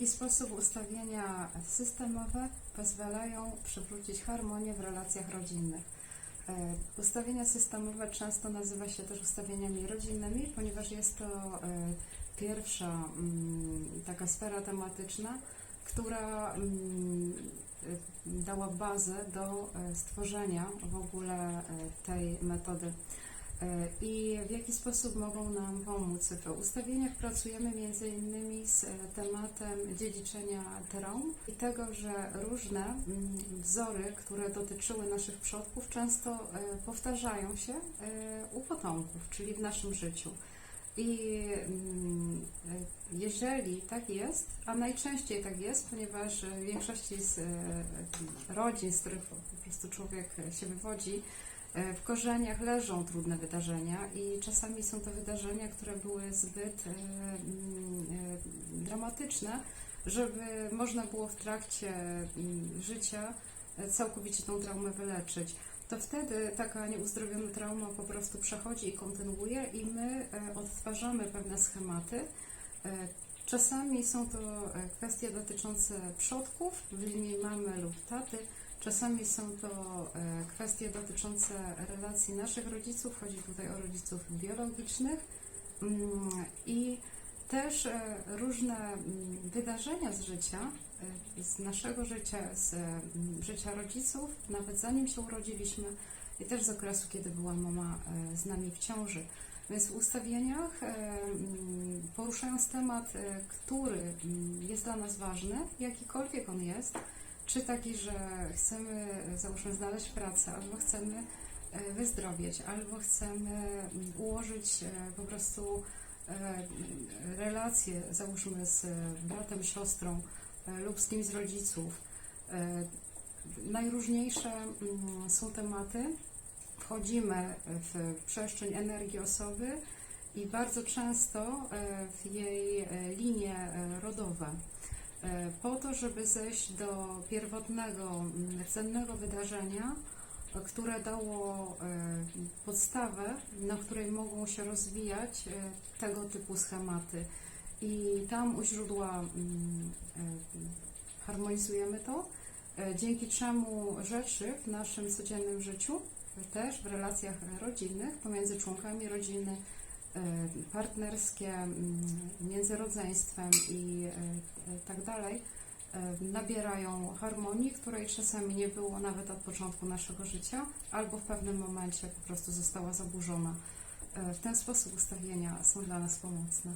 jaki sposób ustawienia systemowe pozwalają przywrócić harmonię w relacjach rodzinnych. E, Ustawienia systemowe często nazywa się też ustawieniami rodzinnymi, ponieważ jest to e, pierwsza mm, taka sfera tematyczna, która mm, e, dała bazę do stworzenia w ogóle tej metody. E, I w jaki sposób mogą nam pomóc? W ustawieniach pracujemy między innymi z e, tematem dziedziczenia traum i tego, że różne mm, wzory, które dotyczyły naszych przodków, często e, powtarzają się u potomków, czyli w naszym życiu. I mm, jeżeli tak jest, a najczęściej tak jest, ponieważ w większości z rodzin, z których po prostu człowiek się wywodzi, w korzeniach leżą trudne wydarzenia i czasami są to wydarzenia, które były zbyt e, mm, e, dramatyczne, żeby można było w trakcie mm, życia e, całkowicie tą traumę wyleczyć. To wtedy taka nieuzdrowiona trauma po prostu przechodzi i kontynuuje i my e, odtwarzamy pewne schematy. E, Czasami są to e, kwestie dotyczące przodków w linii mamy lub taty, czasami są to e, kwestie dotyczące relacji naszych rodziców, chodzi tutaj o rodziców biologicznych Mm, i też e, różne mm, wydarzenia z życia, e, z naszego życia, z mm, życia rodziców, nawet zanim się urodziliśmy i też z okresu, kiedy była mama z nami w ciąży. Więc w ustawieniach poruszając temat, który jest dla nas ważny, jakikolwiek on jest, czy taki, że chcemy, załóżmy, znaleźć pracę, albo chcemy e, wyzdrowieć, albo chcemy mm, ułożyć e, po prostu e, relacje, załóżmy, z bratem, siostrą lub z kimś z rodziców. Najróżniejsze mm, są tematy. Wchodzimy w przestrzeń energii osoby i bardzo często w jej linie rodowe. E, Po to, żeby zejść do pierwotnego, mm, cennego wydarzenia, które dało e, podstawę, na której mogą się rozwijać e, tego typu schematy. I tam u źródła mm, harmonizujemy to, dzięki czemu rzeczy w naszym codziennym życiu, też w relacjach rodzinnych pomiędzy członkami rodziny, partnerskie, mm, między rodzeństwem i e, tak dalej, e, nabierają harmonii, której czasami nie było nawet od początku naszego życia, albo w pewnym momencie po prostu została zaburzona. W ten sposób ustawienia są dla nas pomocne.